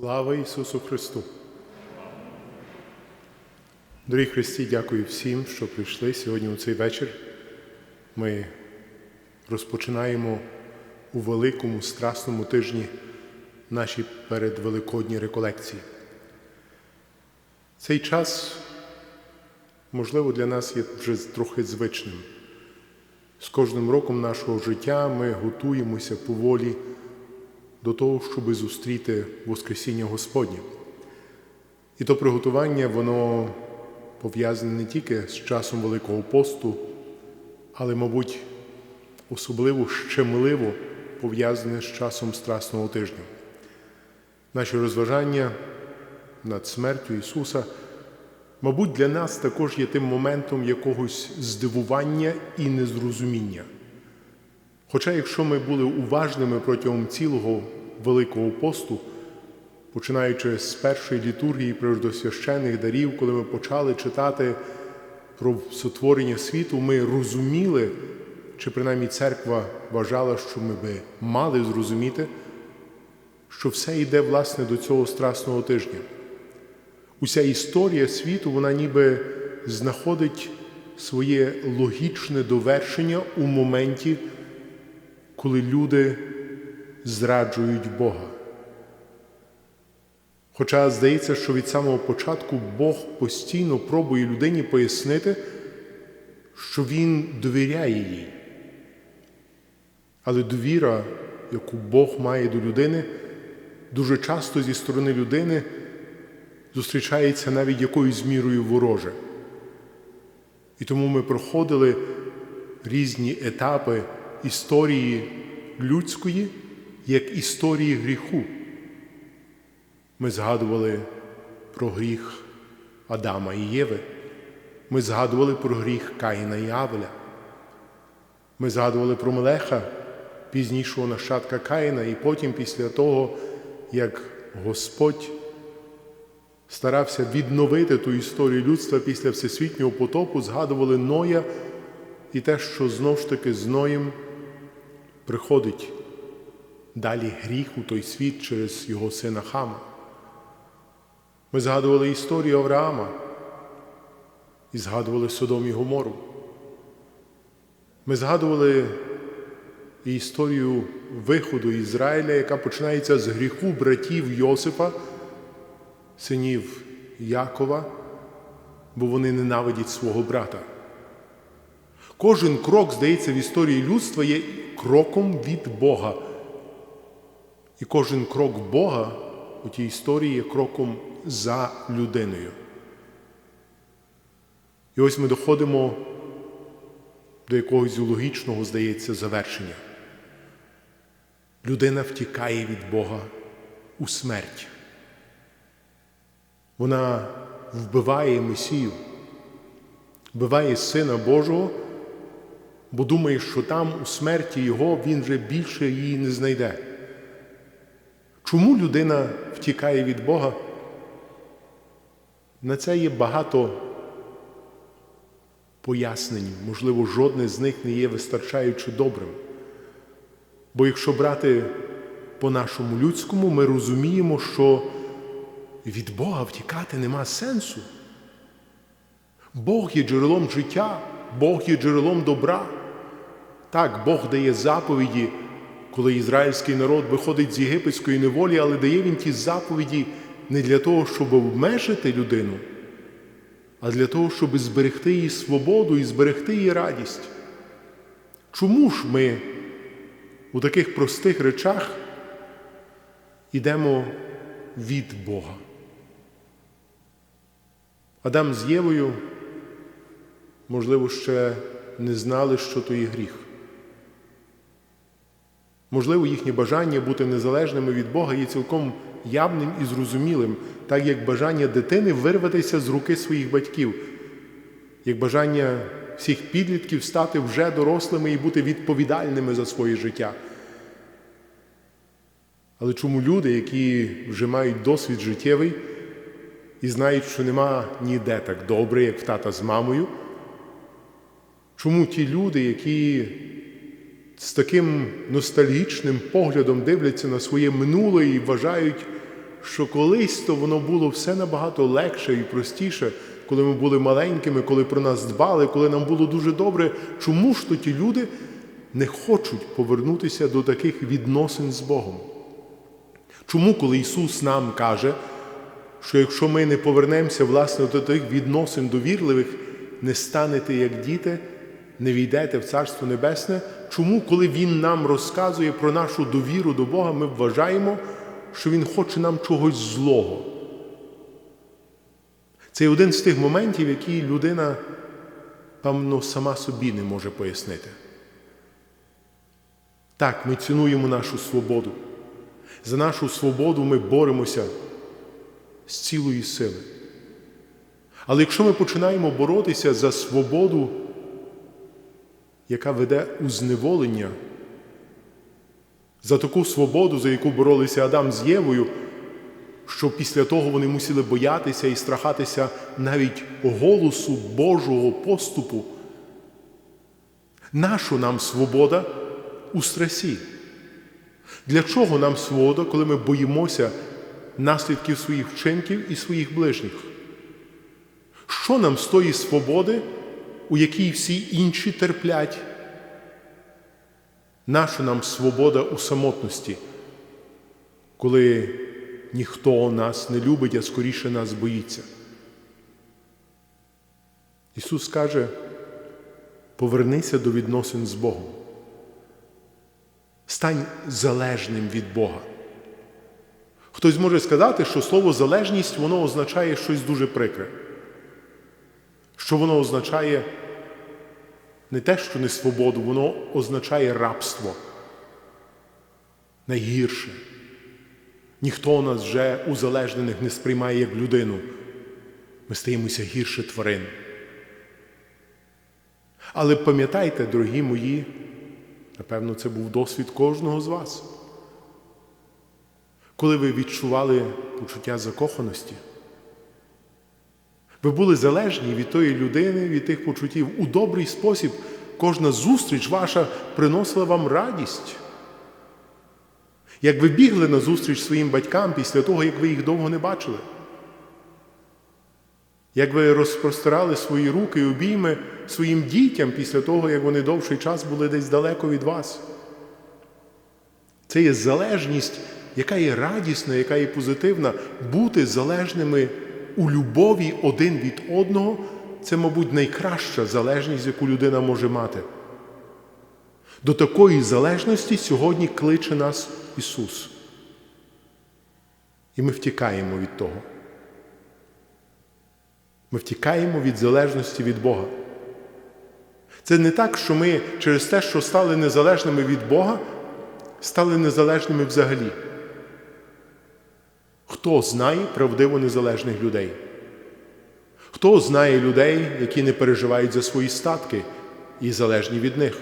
Слава Ісусу Христу! Дорогі Христі, дякую всім, що прийшли сьогодні у цей вечір. Ми розпочинаємо у великому страсному тижні наші передвеликодні реколекції. Цей час, можливо, для нас є вже трохи звичним. З кожним роком нашого життя ми готуємося поволі до того, щоб зустріти Воскресіння Господнє. І то приготування, воно пов'язане не тільки з часом Великого посту, але, мабуть, особливо щемливо пов'язане з часом Страсного тижня. Наші розважання над смертю Ісуса, мабуть, для нас також є тим моментом якогось здивування і незрозуміння. Хоча, якщо ми були уважними протягом цілого Великого посту, починаючи з першої літургії преждосвящених дарів, коли ми почали читати про сотворення світу, ми розуміли, чи принаймні церква вважала, що ми би мали зрозуміти, що все йде власне до цього страсного тижня. Уся історія світу, вона ніби знаходить своє логічне довершення у моменті, коли люди зраджують Бога. Хоча здається, що від самого початку Бог постійно пробує людині пояснити, що Він довіряє їй. Але довіра, яку Бог має до людини, дуже часто зі сторони людини зустрічається навіть якоюсь мірою вороже. І тому ми проходили різні етапи історії людської як історії гріху. Ми згадували про гріх Адама і Єви. Ми згадували про гріх Каїна і Авеля. Ми згадували про Мелеха, пізнішого нащадка Каїна, і потім, після того, як Господь старався відновити ту історію людства після всесвітнього потопу, згадували Ноя і те, що знов ж таки з Ноєм приходить далі гріх у той світ через його сина Хама. Ми згадували історію Авраама і згадували Содом і Гомору. Ми згадували і історію виходу Ізраїля, яка починається з гріху братів Йосипа, синів Якова, бо вони ненавидять свого брата. Кожен крок, здається, в історії людства є кроком від Бога. І кожен крок Бога у тій історії є кроком за людиною. І ось ми доходимо до якогось логічного, здається, завершення. Людина втікає від Бога у смерть. Вона вбиває Месію, вбиває Сина Божого, бо думає, що там у смерті Його він вже більше її не знайде. Чому людина втікає від Бога? На це є багато пояснень, можливо, жодне з них не є вистачаючи добрим. Бо якщо брати по нашому людському, ми розуміємо, що від Бога втікати нема сенсу. Бог є джерелом життя, Бог є джерелом добра. Так, Бог дає заповіді, коли ізраїльський народ виходить з єгипетської неволі, але дає він ті заповіді не для того, щоб обмежити людину, а для того, щоб зберегти її свободу і зберегти її радість. Чому ж ми у таких простих речах йдемо від Бога? Адам з Євою, можливо, ще не знали, що то є гріх. Можливо, їхнє бажання бути незалежними від Бога є цілком явним і зрозумілим, так як бажання дитини вирватися з руки своїх батьків, як бажання всіх підлітків стати вже дорослими і бути відповідальними за своє життя. Але чому люди, які вже мають досвід життєвий і знають, що нема ніде так добре, як в тата з мамою, чому ті люди, які з таким ностальгічним поглядом дивляться на своє минуле і вважають, що колись то воно було все набагато легше і простіше, коли ми були маленькими, коли про нас дбали, коли нам було дуже добре. Чому ж то ті люди не хочуть повернутися до таких відносин з Богом? Чому, коли Ісус нам каже, що якщо ми не повернемося власне до тих відносин довірливих, не станете як діти, не війдете в Царство Небесне? Чому, коли Він нам розказує про нашу довіру до Бога, ми вважаємо, що Він хоче нам чогось злого? Це один з тих моментів, які людина, певно, сама собі не може пояснити. Так, ми цінуємо нашу свободу. За нашу свободу ми боремося з цілої сили. Але якщо ми починаємо боротися за свободу, яка веде у зневолення, за таку свободу, за яку боролися Адам з Євою, що після того вони мусили боятися і страхатися навіть голосу Божого поступу, нащо нам свобода у стресі? Для чого нам свобода, коли ми боїмося наслідків своїх вчинків і своїх ближніх? Що нам з тої свободи, у якій всі інші терплять? Наша нам свобода у самотності, коли ніхто нас не любить, а скоріше нас боїться. Ісус каже, повернися до відносин з Богом. Стань залежним від Бога. Хтось може сказати, що слово залежність воно означає щось дуже прикре, що воно означає не те, що не свободу, воно означає рабство. Найгірше. Ніхто нас вже узалежнених не сприймає як людину. Ми стаємося гірше тварин. Але пам'ятайте, дорогі мої, напевно, це був досвід кожного з вас. Коли ви відчували почуття закоханості, ви були залежні від тої людини, від тих почуттів. У добрий спосіб кожна зустріч ваша приносила вам радість. Як ви бігли на зустріч своїм батькам після того, як ви їх довго не бачили, як ви розпростирали свої руки і обійми своїм дітям після того, як вони довший час були десь далеко від вас. Це є залежність, яка є радісна, яка є позитивна, бути залежними у любові один від одного це, мабуть, найкраща залежність, яку людина може мати. До такої залежності сьогодні кличе нас Ісус. І ми втікаємо від того. Ми втікаємо від залежності від Бога. Це не так, що ми через те, що стали незалежними від Бога, стали незалежними взагалі. Хто знає правдиво незалежних людей? Хто знає людей, які не переживають за свої статки і залежні від них?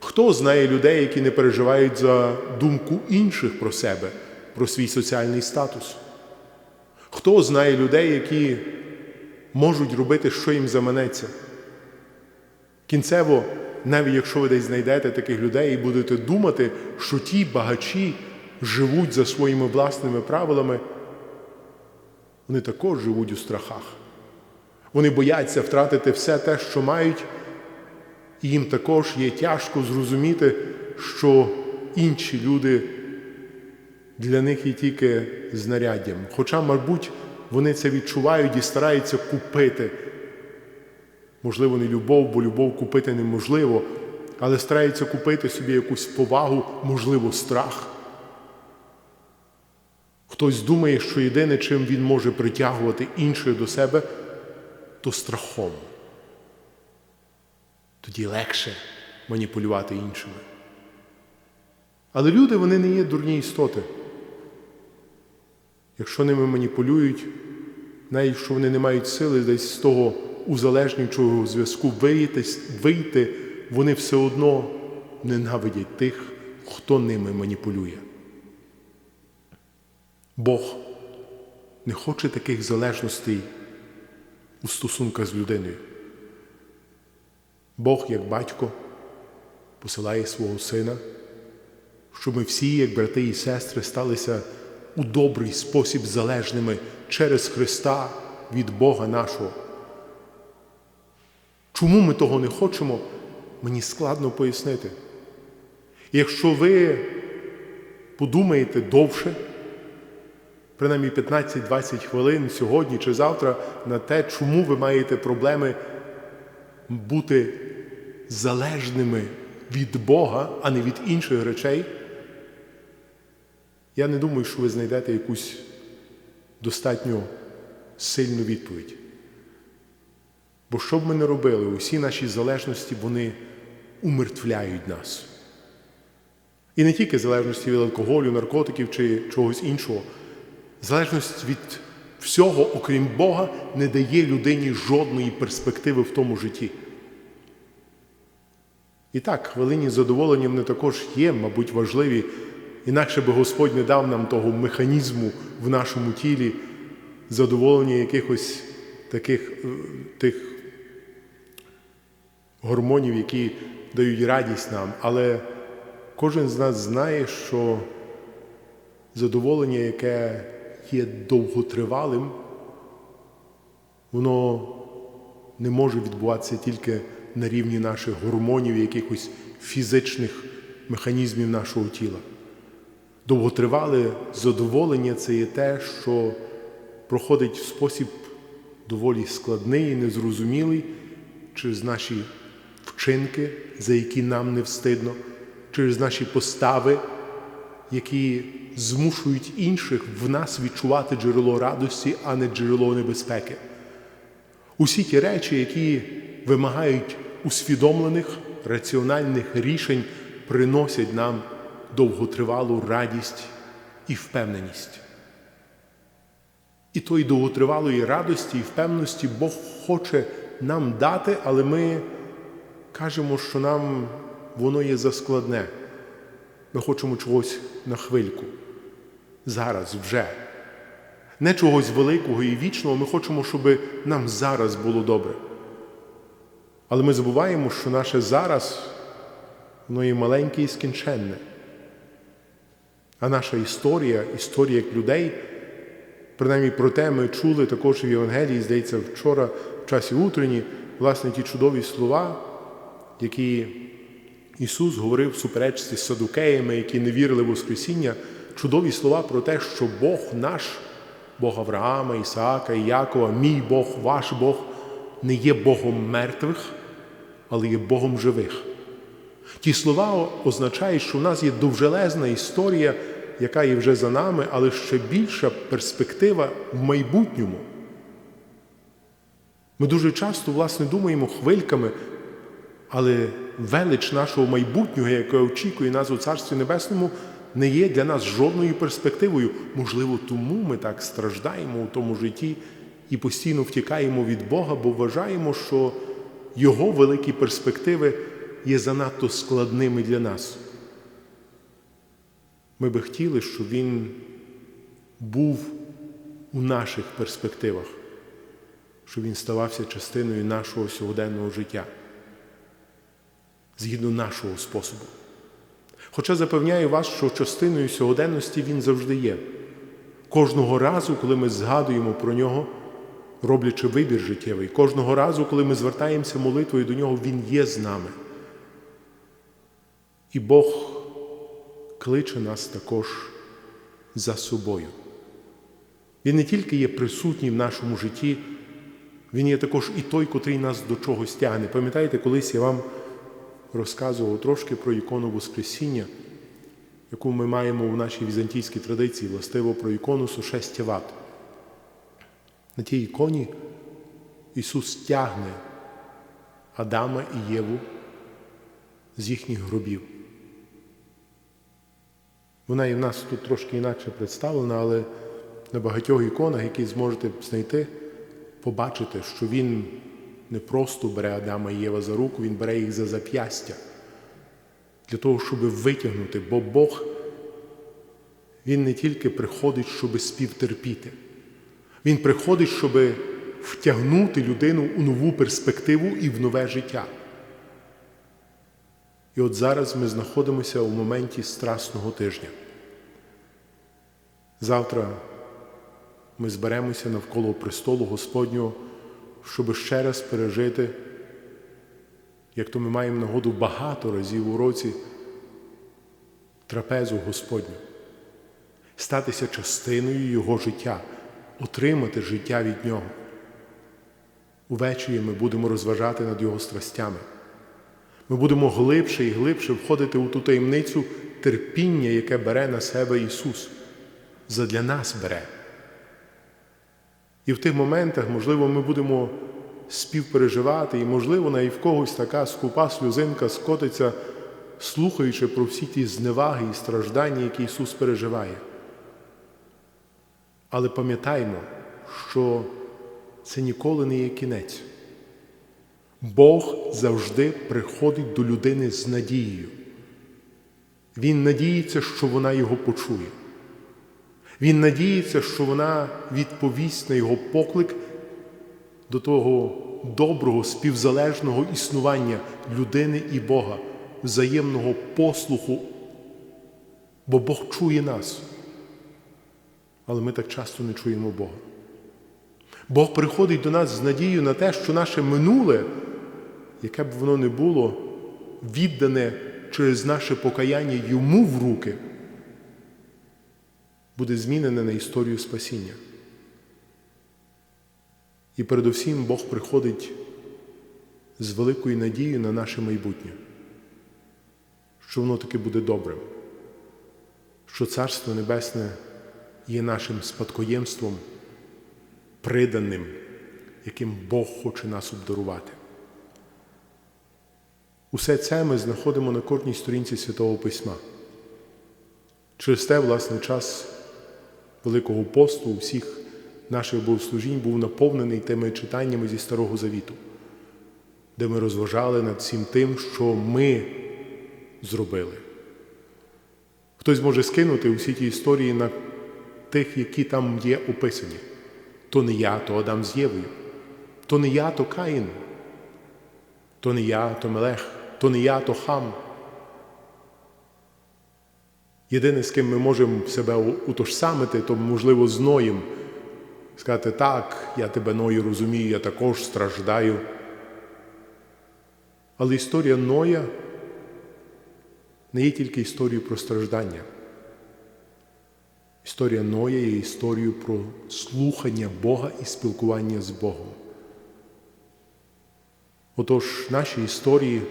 Хто знає людей, які не переживають за думку інших про себе, про свій соціальний статус? Хто знає людей, які можуть робити, що їм заманеться? Кінцево, навіть якщо ви десь знайдете таких людей і будете думати, що ті багачі живуть за своїми власними правилами, вони також живуть у страхах. Вони бояться втратити все те, що мають, і їм також є тяжко зрозуміти, що інші люди для них є тільки знаряддям. Хоча, мабуть, вони це відчувають і стараються купити. Можливо, не любов, бо любов купити неможливо, але стараються купити собі якусь повагу, можливо, страх. Хтось думає, що єдине, чим він може притягувати інших до себе, то страхом. Тоді легше маніпулювати іншими. Але люди вони не є дурні істоти. Якщо ними маніпулюють, навіть якщо вони не мають сили десь з того узалежнюючого зв'язку вийти, вони все одно ненавидять тих, хто ними маніпулює. Бог не хоче таких залежностей у стосунках з людиною. Бог, як батько, посилає свого сина, щоб ми всі, як брати і сестри, сталися у добрий спосіб залежними через Христа від Бога нашого. Чому ми того не хочемо, мені складно пояснити. Якщо ви подумаєте довше, принаймні 15-20 хвилин сьогодні чи завтра на те, чому ви маєте проблеми бути залежними від Бога, а не від інших речей, я не думаю, що ви знайдете якусь достатньо сильну відповідь. Бо що б ми не робили, усі наші залежності вони умертвляють нас. І не тільки залежності від алкоголю, наркотиків чи чогось іншого. Залежність від всього, окрім Бога, не дає людині жодної перспективи в тому житті. І так, хвилинні задоволення вони також є, мабуть, важливі, інакше би Господь не дав нам того механізму в нашому тілі, задоволення якихось таких е, тих гормонів, які дають радість нам. Але кожен з нас знає, що задоволення, яке є довготривалим, воно не може відбуватися тільки на рівні наших гормонів, якихось фізичних механізмів нашого тіла. Довготривале задоволення це є те, що проходить в спосіб доволі складний і незрозумілий через наші вчинки, за які нам не встидно, через наші постави, які змушують інших в нас відчувати джерело радості, а не джерело небезпеки. Усі ті речі, які вимагають усвідомлених, раціональних рішень, приносять нам довготривалу радість і впевненість. І тої довготривалої радості і впевненості Бог хоче нам дати, але ми кажемо, що нам воно є заскладне. Ми хочемо чогось на хвильку. Зараз вже. Не чогось великого і вічного, ми хочемо, щоб нам зараз було добре. Але ми забуваємо, що наше зараз воно є маленьке і скінченне. А наша історія, історія як людей, принаймні про те ми чули також в Євангелії, здається, вчора в часі утренні, власне, ті чудові слова, які Ісус говорив в суперечці з садукеями, які не вірили в Воскресіння, чудові слова про те, що Бог наш, Бог Авраама, Ісаака і Якова, мій Бог, ваш Бог, не є Богом мертвих, але є Богом живих. Ті слова означають, що в нас є довжелезна історія, яка є вже за нами, але ще більша перспектива в майбутньому. Ми дуже часто, власне, думаємо хвильками, але велич нашого майбутнього, яке очікує нас у Царстві Небесному, не є для нас жодною перспективою. Можливо, тому ми так страждаємо у тому житті і постійно втікаємо від Бога, бо вважаємо, що Його великі перспективи є занадто складними для нас. Ми би хотіли, щоб Він був у наших перспективах, щоб він ставався частиною нашого сьогоденного життя, згідно нашого способу. Хоча запевняю вас, що частиною сьогоденності він завжди є. Кожного разу, коли ми згадуємо про нього, роблячи вибір життєвий, кожного разу, коли ми звертаємося молитвою до нього, Він є з нами. І Бог кличе нас також за собою. Він не тільки є присутній в нашому житті, він є також і той, котрий нас до чогось тягне. Пам'ятаєте, колись я вам розказував трошки про ікону Воскресіння, яку ми маємо в нашій візантійській традиції, властиво про ікону сушестя ват. На тій іконі Ісус тягне Адама і Єву з їхніх гробів. Вона і в нас тут трошки інакше представлена, але на багатьох іконах, які зможете знайти, побачите, що Він не просто бере Адама і Єва за руку, Він бере їх за зап'ястя для того, щоб витягнути, бо Бог, Він не тільки приходить, щоб співтерпіти. Він приходить, щоб втягнути людину у нову перспективу і в нове життя. І от зараз ми знаходимося у моменті страсного тижня. Завтра ми зберемося навколо престолу Господнього, щоб ще раз пережити, як то ми маємо нагоду багато разів у році трапезу Господню, статися частиною Його життя, отримати життя від Нього. Увечері ми будемо розважати над Його страстями. Ми будемо глибше і глибше входити у ту таємницю терпіння, яке бере на себе Ісус. Задля нас бере. І в тих моментах, можливо, ми будемо співпереживати, і, можливо, навіть в когось така скупа сльозинка скотиться, слухаючи про всі ті зневаги і страждання, які Ісус переживає. Але пам'ятаймо, що це ніколи не є кінець. Бог завжди приходить до людини з надією. Він надіється, що вона його почує. Він надіється, що вона відповість на його поклик до того доброго, співзалежного існування людини і Бога, взаємного послуху, бо Бог чує нас. Але ми так часто не чуємо Бога. Бог приходить до нас з надією на те, що наше минуле, яке б воно не було, віддане через наше покаяння йому в руки, буде змінене на історію спасіння. І передусім Бог приходить з великою надією на наше майбутнє, що воно таки буде добрим, що Царство Небесне є нашим спадкоємством, приданим, яким Бог хоче нас обдарувати. Усе це ми знаходимо на кожній сторінці Святого Письма. Через те, власне, час Великого посту у всіх наших богослужінь був наповнений тими читаннями зі Старого Завіту, де ми розважали над всім тим, що ми зробили. Хтось може скинути усі ті історії на тих, які там є описані. То не я, то Адам з Євою, то не я, то Каїн, то не я, то Мелех, то не я, то хам. Єдине, з ким ми можемо себе утошсамити, то, можливо, з Ноєм. Сказати, так, я тебе Ною розумію, я також страждаю. Але історія Ноя не є тільки історією про страждання. Історія Ноя є історією про слухання Бога і спілкування з Богом. Отож, наші історії,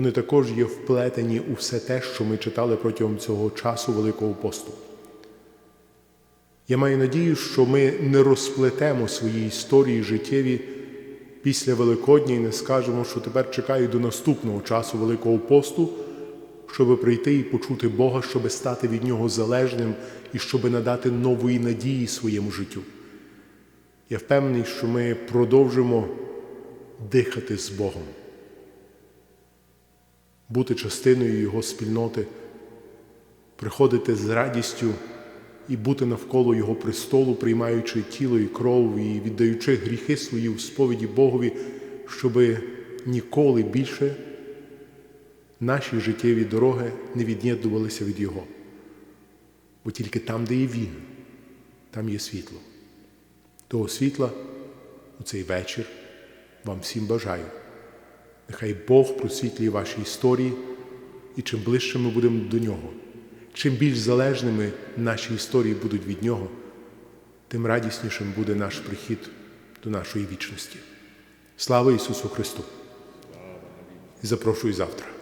вони також є вплетені у все те, що ми читали протягом цього часу Великого посту. Я маю надію, що ми не розплетемо свої історії життєві після Великодня і не скажемо, що тепер чекаю до наступного часу Великого посту, щоб прийти і почути Бога, щоб стати від Нього залежним і щоб надати нової надії своєму життю. Я впевнений, що ми продовжимо дихати з Богом, бути частиною Його спільноти, приходити з радістю і бути навколо Його престолу, приймаючи тіло і кров і віддаючи гріхи свої в сповіді Богові, щоб ніколи більше наші життєві дороги не від'єднувалися від Його. Бо тільки там, де є Він, там є світло. Того світла у цей вечір вам всім бажаю. Нехай Бог просвітлює ваші історії, і чим ближче ми будемо до Нього, чим більш залежними наші історії будуть від Нього, тим радіснішим буде наш прихід до нашої вічності. Слава Ісусу Христу! І запрошую завтра.